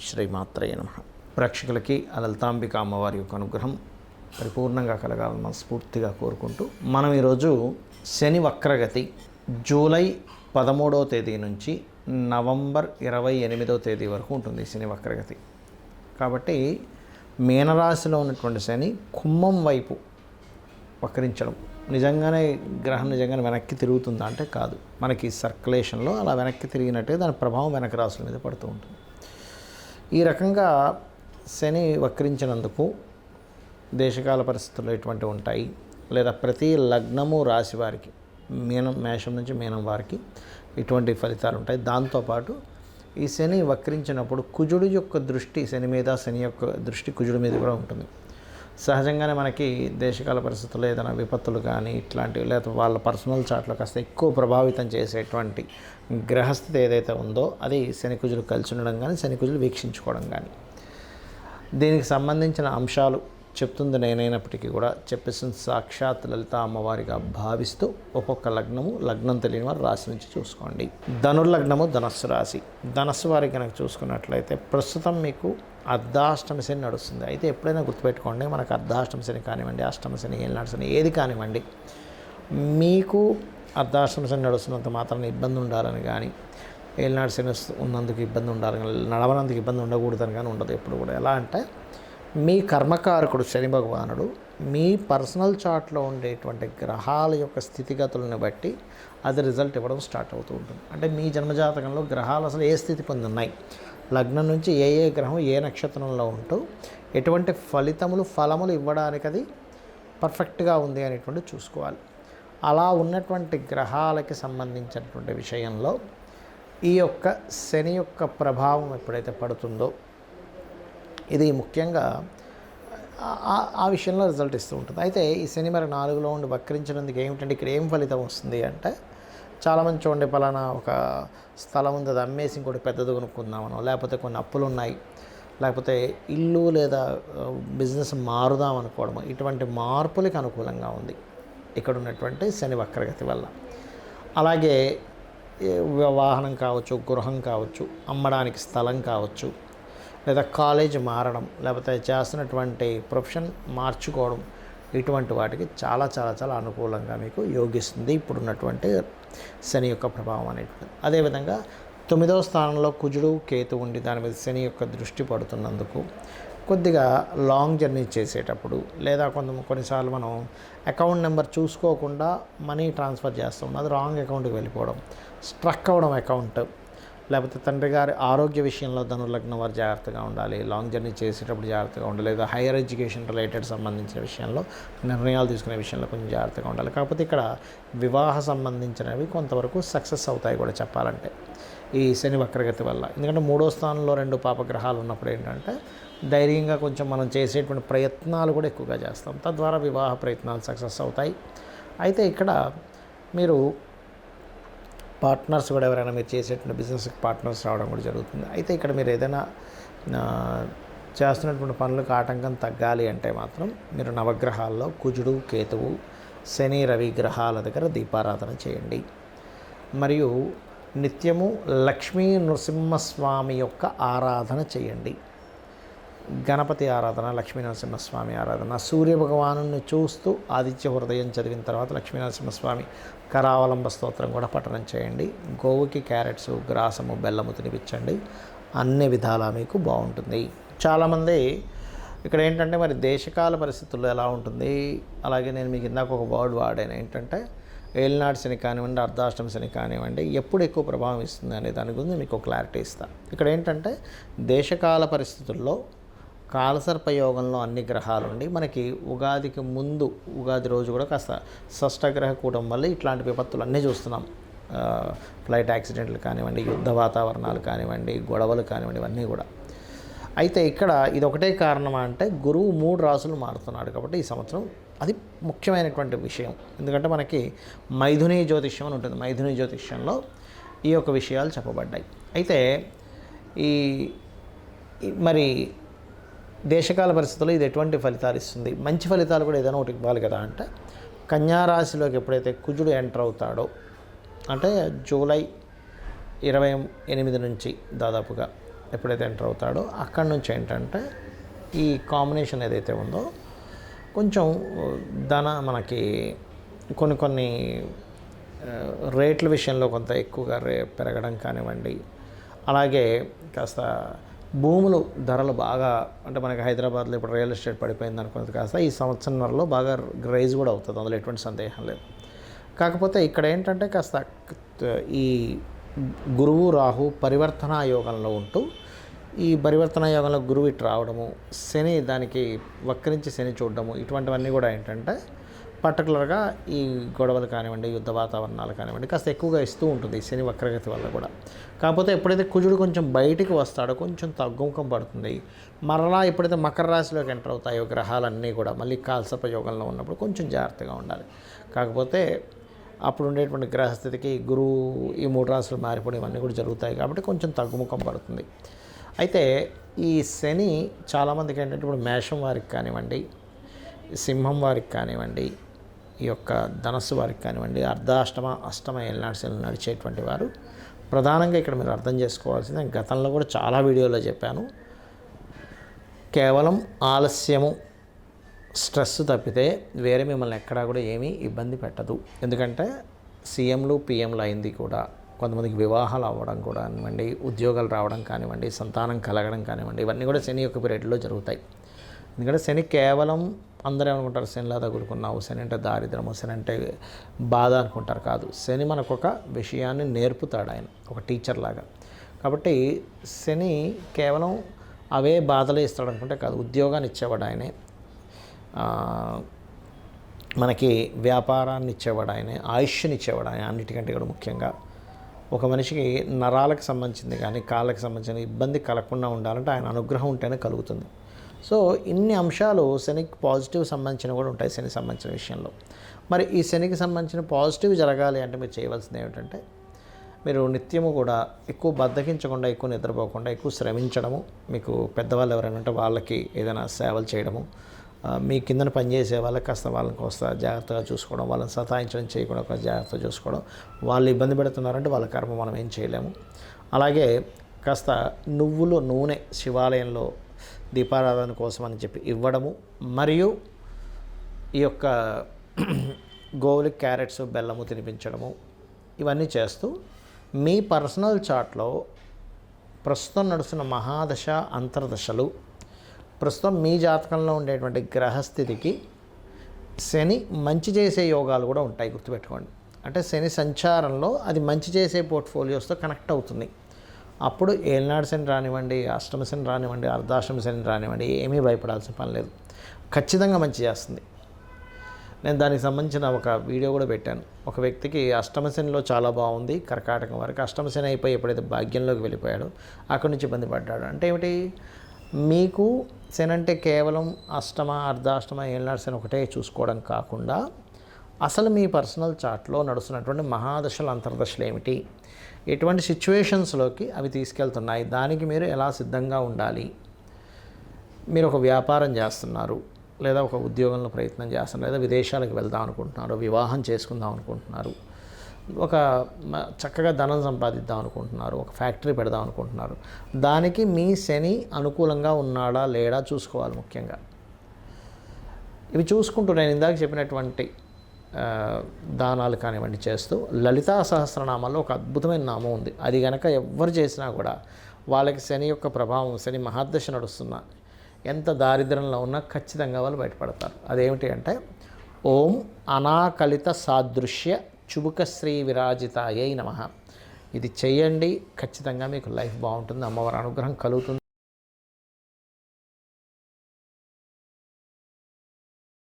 శ్రీమాత్రయ నమ. ప్రేక్షకులకి ఆ లలితాంబిక అమ్మవారి యొక్క అనుగ్రహం పరిపూర్ణంగా కలగాలని మనస్ఫూర్తిగా కోరుకుంటూ మనం ఈరోజు శని వక్రగతి జూలై పదమూడవ తేదీ నుంచి నవంబర్ ఇరవై ఎనిమిదవ తేదీ వరకు ఉంటుంది శని వక్రగతి. కాబట్టి మీనరాశిలో ఉన్నటువంటి శని కుంభం వైపు వక్రించడం నిజంగానే గ్రహం నిజంగానే వెనక్కి తిరుగుతుందా అంటే కాదు. మనకి సర్క్యులేషన్లో అలా వెనక్కి తిరిగినట్టే దాని ప్రభావం వెనక రాసుల మీద పడుతూ ఉంటుంది. ఈ రకంగా శని వక్రించినందుకు దేశకాల పరిస్థితుల్లో ఎటువంటివి ఉంటాయి. లేదా ప్రతి లగ్నము రాశి వారికి మీనం మేషం నుంచి మీనం వారికి ఇటువంటి ఫలితాలు ఉంటాయి. దాంతోపాటు ఈ శని వక్రించినప్పుడు కుజుడు యొక్క దృష్టి శని మీద శని యొక్క దృష్టి కుజుడి మీద కూడా ఉంటుంది. సహజంగానే మనకి దేశకాల పరిస్థితుల్లో ఏదైనా విపత్తులు కానీ ఇట్లాంటివి లేదా వాళ్ళ పర్సనల్ చాట్లో కాస్త ఎక్కువ ప్రభావితం చేసేటువంటి గ్రహస్థితి ఏదైతే ఉందో అది శనికుజులు కలిసి ఉండడం కానీ శనికుజులు వీక్షించుకోవడం కానీ. దీనికి సంబంధించిన అంశాలు చెప్తుంది నేనైనప్పటికీ కూడా చెప్పేసిన సాక్షాత్ లలిత అమ్మవారిగా భావిస్తూ ఒక్కొక్క లగ్నము లగ్నం తెలియని వారు రాశి నుంచి చూసుకోండి. ధనుర్లగ్నము ధనస్సు రాశి. ధనస్సు వారికి కనుక చూసుకున్నట్లయితే ప్రస్తుతం మీకు అర్ధాష్టమ శని నడుస్తుంది. అయితే ఎప్పుడైనా గుర్తుపెట్టుకోండి మనకు అర్ధాష్టమ శని కానివ్వండి అష్టమ శని ఏళ్ళనాడు శని ఏది కానివ్వండి మీకు అర్ధాష్టమ శని నడుస్తున్నంత మాత్రాన ఇబ్బంది ఉండాలని కానీ ఏళ్ళనాడు శని ఉన్నందుకు ఇబ్బంది ఉండాలని నడవనందుకు ఇబ్బంది ఉండకూడదని కానీ ఉండదు ఎప్పుడు కూడా. ఎలా అంటే మీ కర్మకారకుడు శని భగవానుడు మీ పర్సనల్ చార్ట్లో ఉండేటువంటి గ్రహాల యొక్క స్థితిగతులను బట్టి అది రిజల్ట్ ఇవ్వడం స్టార్ట్ అవుతూ ఉంటుంది. అంటే మీ జన్మజాతకంలో గ్రహాలు అసలు ఏ స్థితి పొంది ఉన్నాయి లగ్నం నుంచి ఏ ఏ గ్రహం ఏ నక్షత్రంలో ఉంటూ ఎటువంటి ఫలితములు ఫలములు ఇవ్వడానికి అది పర్ఫెక్ట్గా ఉంది అనేటువంటి చూసుకోవాలి. అలా ఉన్నటువంటి గ్రహాలకి సంబంధించినటువంటి విషయంలో ఈ యొక్క శని యొక్క ప్రభావం ఎప్పుడైతే పడుతుందో ఇది ముఖ్యంగా ఆ- ఆ- విషయంలో రిజల్ట్ ఇస్తూ ఉంటుంది. అయితే ఈ శని మరి నాలుగులో ఉండి వక్రించినందుకు ఏమిటంటే ఇక్కడ ఏం ఫలితం వస్తుంది అంటే చాలామంది చూడండి పలానా ఒక స్థలం ఉంది అది అమ్మేసి ఇంకోటి పెద్దది కొనుక్కుందామనో లేకపోతే కొన్ని అప్పులు ఉన్నాయి లేకపోతే ఇల్లు లేదా బిజినెస్ మారుదాం అనుకోవడము ఇటువంటి మార్పులకి అనుకూలంగా ఉంది ఇక్కడ ఉన్నటువంటి శని వక్రగతి వల్ల. అలాగే వాహనం కావచ్చు గృహం కావచ్చు అమ్మడానికి స్థలం కావచ్చు లేదా కాలేజ్ మారడం లేకపోతే చేస్తున్నటువంటి ప్రొఫెషన్ మార్చుకోవడం ఇటువంటి వాటికి చాలా చాలా చాలా అనుకూలంగా మీకు యోగిస్తుంది ఇప్పుడున్నటువంటి శని యొక్క ప్రభావం అనేటువంటిది. అదేవిధంగా తొమ్మిదవ స్థానంలో కుజుడు కేతు ఉండి దాని మీద శని యొక్క దృష్టి పడుతున్నందుకు కొద్దిగా లాంగ్ జర్నీ చేసేటప్పుడు లేదా కొంత కొన్నిసార్లు మనం అకౌంట్ నెంబర్ చూసుకోకుండా మనీ ట్రాన్స్ఫర్ చేస్తాం అది రాంగ్ అకౌంట్కి వెళ్ళిపోవడం స్ట్రక్ అవ్వడం అకౌంట్ లేకపోతే తండ్రి గారి ఆరోగ్య విషయంలో ధనుర్లగ్నం వారు జాగ్రత్తగా ఉండాలి లాంగ్ జర్నీ చేసేటప్పుడు జాగ్రత్తగా ఉండాలి లేదా హైయర్ ఎడ్యుకేషన్ రిలేటెడ్ సంబంధించిన విషయంలో నిర్ణయాలు తీసుకునే విషయంలో కొంచెం జాగ్రత్తగా ఉండాలి. కాకపోతే ఇక్కడ వివాహ సంబంధించినవి కొంతవరకు సక్సెస్ అవుతాయి కూడా చెప్పాలంటే ఈ శని వక్రగతి వల్ల. ఎందుకంటే మూడో స్థానంలో రెండు పాపగ్రహాలు ఉన్నప్పుడు ఏంటంటే ధైర్యంగా కొంచెం మనం చేసేటువంటి ప్రయత్నాలు కూడా ఎక్కువగా చేస్తాం. తద్వారా వివాహ ప్రయత్నాలు సక్సెస్ అవుతాయి. అయితే ఇక్కడ మీరు పార్ట్నర్స్ కూడా ఎవరైనా మీరు చేసేటువంటి బిజినెస్కి పార్ట్నర్స్ రావడం కూడా జరుగుతుంది. అయితే ఇక్కడ మీరు ఏదైనా చేస్తున్నటువంటి పనులకు ఆటంకం తగ్గాలి అంటే మాత్రం మీరు నవగ్రహాల్లో కుజుడు కేతువు శని రవి గ్రహాల దగ్గర దీపారాధన చేయండి. మరియు నిత్యము లక్ష్మీ నృసింహస్వామి యొక్క ఆరాధన చేయండి. గణపతి ఆరాధన లక్ష్మీనరసింహస్వామి ఆరాధన. సూర్య భగవాను చూస్తూ ఆదిత్య హృదయం చదివిన తర్వాత లక్ష్మీనరసింహస్వామి కరావలంబ స్తోత్రం కూడా పఠనం చేయండి. గోవుకి క్యారెట్స్ గ్రాసము బెల్లము తినిపించండి. అన్ని విధాలా మీకు బాగుంటుంది. చాలామంది ఇక్కడ ఏంటంటే మరి దేశకాల పరిస్థితుల్లో ఎలా ఉంటుంది? అలాగే నేను మీకు ఇందాక ఒక వర్డ్ వాడాను. ఏంటంటే ఏలినాడు శని కానివ్వండి అర్ధాష్టమ శని కానివ్వండి ఎప్పుడు ఎక్కువ ప్రభావం ఇస్తుంది అనే దాని గురించి మీకు ఒక క్లారిటీ ఇస్తాను ఇక్కడ ఏంటంటే దేశకాల పరిస్థితుల్లో కాలసర్పయోగంలో అన్ని గ్రహాలు ఉండి మనకి ఉగాదికి ముందు ఉగాది రోజు కూడా కాస్త షష్టగ్రహ కూటం వల్ల ఇట్లాంటి విపత్తులు అన్నీ చూస్తున్నాం. ఫ్లైట్ యాక్సిడెంట్లు కానివ్వండి యుద్ధ వాతావరణాలు కానివ్వండి గొడవలు కానివ్వండి ఇవన్నీ కూడా. అయితే ఇక్కడ ఇది ఒకటే కారణమా అంటే గురువు మూడు రాసులు మారుతున్నాడు కాబట్టి ఈ సంవత్సరం అది ముఖ్యమైనటువంటి విషయం. ఎందుకంటే మనకి మైథుని జ్యోతిష్యం అని ఉంటుంది. మైథుని జ్యోతిష్యంలో ఈ యొక్క విషయాలు చెప్పబడ్డాయి. అయితే ఈ మరి దేశకాల పరిస్థితుల్లో ఇది ఎటువంటి ఫలితాలు ఇస్తుంది? మంచి ఫలితాలు కూడా ఏదైనా ఒకటి ఇవ్వాలి కదా అంటే కన్యారాశిలోకి ఎప్పుడైతే కుజుడు ఎంటర్ అవుతాడో అంటే జూలై ఇరవై ఎనిమిది నుంచి దాదాపుగా ఎప్పుడైతే ఎంటర్ అవుతాడో అక్కడి నుంచి ఏంటంటే ఈ కాంబినేషన్ ఏదైతే ఉందో కొంచెం ధన మనకి కొన్ని కొన్ని రేట్ల విషయంలో కొంత ఎక్కువగా రే పెరగడం కానివ్వండి అలాగే కాస్త భూములు ధరలు బాగా అంటే మనకి హైదరాబాద్లో ఇప్పుడు రియల్ ఎస్టేట్ పడిపోయింది అనుకున్నది కాస్త ఈ సంవత్సరంలో బాగా రైజ్ కూడా అవుతుంది. అందులో ఎటువంటి సందేహం లేదు. కాకపోతే ఇక్కడ ఏంటంటే కాస్త ఈ గురువు రాహు పరివర్తన యోగంలో ఉంటూ ఈ పరివర్తన యోగంలో గురువు ఇటు రావడము శని దానికి వక్రించి శని చూడడము ఇటువంటివన్నీ కూడా ఏంటంటే పర్టికులర్గా ఈ గొడవలు కానివ్వండి యుద్ధ వాతావరణాలు కానివ్వండి కాస్త ఎక్కువగా ఇస్తూ ఉంటుంది శని వక్రగతి వల్ల కూడా. కాకపోతే ఎప్పుడైతే కుజుడు కొంచెం బయటికి వస్తాడో కొంచెం తగ్గుముఖం పడుతుంది. మరలా ఎప్పుడైతే మకర రాశిలోకి ఎంటర్ అవుతాయో గ్రహాలన్నీ కూడా మళ్ళీ కాల్సప యోగంలో ఉన్నప్పుడు కొంచెం జాగ్రత్తగా ఉండాలి. కాకపోతే అప్పుడు ఉండేటువంటి గ్రహస్థితికి గురువు ఈ మూడు రాశులు మారిపోవడం ఇవన్నీ కూడా జరుగుతాయి కాబట్టి కొంచెం తగ్గుముఖం పడుతుంది. అయితే ఈ శని చాలామందికి ఏంటంటే ఇప్పుడు మేషం వారికి కానివ్వండి సింహం వారికి కానివ్వండి ఈ యొక్క ధనస్సు వారికి కానివ్వండి అర్ధాష్టమ అష్టమ ఏళ్ళనాడు శని నడిచేటువంటి వారు ప్రధానంగా ఇక్కడ మీరు అర్థం చేసుకోవాల్సింది గతంలో కూడా చాలా వీడియోలో చెప్పాను కేవలం ఆలస్యము స్ట్రెస్ తప్పితే వేరే మిమ్మల్ని ఎక్కడా కూడా ఏమీ ఇబ్బంది పెట్టదు. ఎందుకంటే సీఎంలు పిఎంలు అయింది కూడా కొంతమందికి వివాహాలు అవ్వడం కూడా కానివ్వండి ఉద్యోగాలు రావడం కానివ్వండి సంతానం కలగడం కానివ్వండి ఇవన్నీ కూడా శని యొక్క పీరియడ్లో జరుగుతాయి. ఎందుకంటే శని కేవలం అందరూ ఏమనుకుంటారు? శనిలా తగులుకున్నావు శని అంటే దారిద్రము శని అంటే బాధ అనుకుంటారు కాదు. శని మనకు ఒక విషయాన్ని నేర్పుతాడు ఆయన ఒక టీచర్ లాగా. కాబట్టి శని కేవలం అవే బాధలే ఇస్తాడు అనుకుంటే కాదు ఉద్యోగాన్ని ఇచ్చేవాడు ఆయనే. మనకి వ్యాపారాన్ని ఇచ్చేవాడు ఆయనే ఆయుష్ని ఇచ్చేవాడు ఆయన అన్నిటికంటే కూడా ముఖ్యంగా. ఒక మనిషికి నరాలకు సంబంధించింది కానీ కాళ్ళకి సంబంధించిన ఇబ్బంది కలగకుండా ఉండాలంటే ఆయన అనుగ్రహం ఉంటేనే కలుగుతుంది. సో ఇన్ని అంశాలు శనికి పాజిటివ్ సంబంధించిన కూడా ఉంటాయి శనికి సంబంధించిన విషయంలో. మరి ఈ శనికి సంబంధించిన పాజిటివ్ జరగాలి అంటే మీరు చేయవలసింది ఏమిటంటే మీరు నిత్యము కూడా ఎక్కువ బద్దకించకుండా ఎక్కువ నిద్రపోకుండా ఎక్కువ శ్రమించడము మీకు పెద్దవాళ్ళు ఎవరైనా ఉంటే వాళ్ళకి ఏదైనా సేవలు చేయడము మీ కిందన పనిచేసే వాళ్ళకి కాస్త వాళ్ళని కాస్త జాగ్రత్తగా చూసుకోవడం వాళ్ళని సతాయించడం చేయకుండా కాస్త జాగ్రత్తగా చూసుకోవడం వాళ్ళు ఇబ్బంది పెడుతున్నారంటే వాళ్ళ కర్మ మనం ఏం చేయలేము. అలాగే కాస్త నువ్వులు నూనె శివాలయంలో దీపారాధన కోసం అని చెప్పి ఇవ్వడము. మరియు ఈ యొక్క గోవులకి క్యారెట్స్ బెల్లము తినిపించడము ఇవన్నీ చేస్తూ మీ పర్సనల్ చాట్లో ప్రస్తుతం నడుస్తున్న మహాదశ అంతర్దశలు ప్రస్తుతం మీ జాతకంలో ఉండేటువంటి గ్రహస్థితికి శని మంచి చేసే యోగాలు కూడా ఉంటాయి గుర్తుపెట్టుకోండి. అంటే శని సంచారంలో అది మంచి చేసే పోర్ట్ఫోలియోస్తో కనెక్ట్ అవుతుంది. అప్పుడు ఏలినాడు శని రానివ్వండి అష్టమ శని రానివ్వండి అర్ధాష్టమ శని రానివ్వండి ఏమీ భయపడాల్సిన పని లేదు. ఖచ్చితంగా మంచి చేస్తుంది. నేను దానికి సంబంధించిన ఒక వీడియో కూడా పెట్టాను. ఒక వ్యక్తికి అష్టమశనిలో చాలా బాగుంది కర్కాటకం వరకు అష్టమశని అయిపోయి ఎప్పుడైతే భాగ్యంలోకి వెళ్ళిపోయాడో అక్కడి నుంచి ఇబ్బంది పడ్డాడు. అంటే ఏమిటి? మీకు శని అంటే కేవలం అష్టమ అర్ధాష్టమ ఏళ్ళనాడు శని ఒకటే చూసుకోవడం కాకుండా అసలు మీ పర్సనల్ చార్ట్లో నడుస్తున్నటువంటి మహాదశలు అంతర్దశలు ఏమిటి? ఎటువంటి సిచ్యువేషన్స్లోకి అవి తీసుకెళ్తున్నాయి. దానికి మీరు ఎలా సిద్ధంగా ఉండాలి? మీరు ఒక వ్యాపారం చేస్తున్నారు లేదా ఒక ఉద్యోగంలో ప్రయత్నం చేస్తున్నారు లేదా విదేశాలకు వెళ్దాం అనుకుంటున్నారు వివాహం చేసుకుందాం అనుకుంటున్నారు ఒక చక్కగా ధనం సంపాదిద్దాం అనుకుంటున్నారు ఒక ఫ్యాక్టరీ పెడదాం అనుకుంటున్నారు. దానికి మీ శని అనుకూలంగా ఉన్నాడా లేడా చూసుకోవాలి ముఖ్యంగా. ఇవి చూసుకుంటూ నేను ఇందాక చెప్పినటువంటి దానాలు కానివ్వండి చేస్తూ లలితా సహస్రనామాల్లో ఒక అద్భుతమైన నామం ఉంది. అది గనక ఎవ్వరు చేసినా కూడా వాళ్ళకి శని యొక్క ప్రభావం శని మహాదశ నడుస్తున్నా ఎంత దారిద్ర్యంలో ఉన్నా ఖచ్చితంగా వాళ్ళు బయటపడతారు. అదేమిటి అంటే ఓం అనాకలిత సాదృశ్య చుబుకశ్రీ విరాజితాయై నమ. ఇది చేయండి ఖచ్చితంగా మీకు లైఫ్ బాగుంటుంది అమ్మవారి అనుగ్రహం కలుగుతుంది.